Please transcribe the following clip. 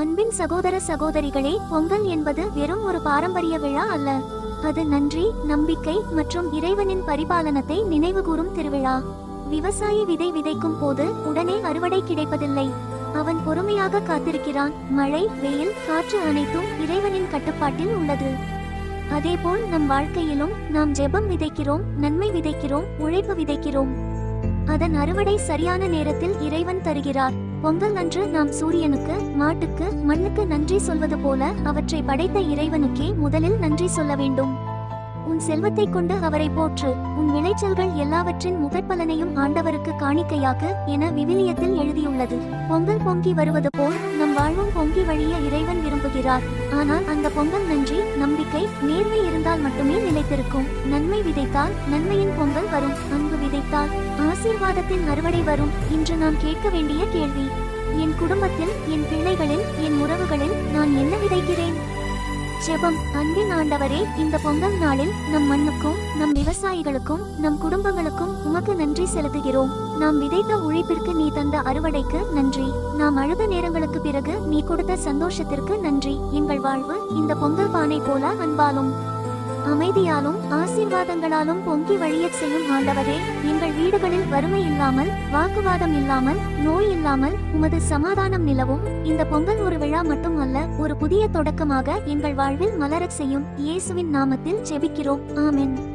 அன்பின் சகோதர சகோதரிகளே பொங்கல் என்பது வெறும் ஒரு பாரம்பரிய விழா அல்ல. அது நன்றி நம்பிக்கை மற்றும் இறைவனின் பரிபாலனத்தை நினைவுகூரும் திருவிழா. விவசாயி விதை விதைக்கும் போது உடனே அறுவடை கிடைப்பதில்லை. அவன் பொறுமையாக காத்திருக்கிறான். மழை வெயில் காற்று அனைத்தும் இறைவனின் கட்டுப்பாட்டில் உள்ளது. அதேபோல் நம் வாழ்க்கையிலும் நாம் ஜெபம் விதைக்கிறோம் நன்மை விதைக்கிறோம் உழைப்பு விதைக்கிறோம். அதன் அறுவடை சரியான நேரத்தில் இறைவன் தருகிறார். பொங்கல் அன்று நாம் சூரியனுக்கு மாட்டுக்கு மண்ணுக்கு நன்றி சொல்வது போல அவற்றை படைத்த இறைவனுக்கே முதலில் நன்றி சொல்ல வேண்டும். உன் செல்வத்தை கொண்டு அவரை போற்று. உன் விளைச்சல்கள் எல்லாவற்றின் முகப்பலனையும் ஆண்டவருக்கு காணிக்கையாக என விவிலியத்தில் எழுதியுள்ளது. பொங்கல் பொங்கி வருவது போல் நம் வாழ்வும் பொங்கி வழிய இறைவன் விரும்புகிறார். ஆனால் அந்த பொங்கல் நன்றி நம்பிக்கை நேர்மை இருந்தால் மட்டுமே நிலைத்திருக்கும். நன்மை விதைத்தால் நன்மையின் பொங்கல் வரும். அன்பு விதைத்தால் ஆசீர்வாதத்தின் அறுவடை வரும் இன்று நாம் கேட்க வேண்டிய கேள்வி. என் குடும்பத்தில் என் பிள்ளைகளில் என் உறவுகளில் நான் என்ன விதைக்கிறேன்? ஜெபம் அன்பின் ஆண்டவரே இந்த பொங்கல் நாளில் நம் மண்ணுக்கும் நம் விவசாயிகளுக்கும் நம் குடும்பங்களுக்கும் உமக்கு நன்றி செலுத்துகிறோம். நாம் விதைத்த உழைப்பிற்கு நீ தந்த அறுவடைக்கு நன்றி. நாம் அழுத நேரங்களுக்கு பிறகு நீ கொடுத்த சந்தோஷத்திற்கு நன்றி. எங்கள் வாழ்வு இந்த பொங்கல் பானை போல அன்பாலும். அமைதியாலும் ஆசீர்வாதங்களாலும் பொங்கி வழியச் செய்யும் ஆண்டவரே எங்கள் வீடுகளில் வறுமை இல்லாமல் வாக்குவாதம் இல்லாமல் நோய் இல்லாமல் உமது சமாதானம் நிலவும். இந்த பொங்கல் ஒரு விழா மட்டும் அல்ல ஒரு புதிய தொடக்கமாக எங்கள் வாழ்வில் மலரச் செய்யும். இயேசுவின் நாமத்தில் செபிக்கிறோம் ஆமென்.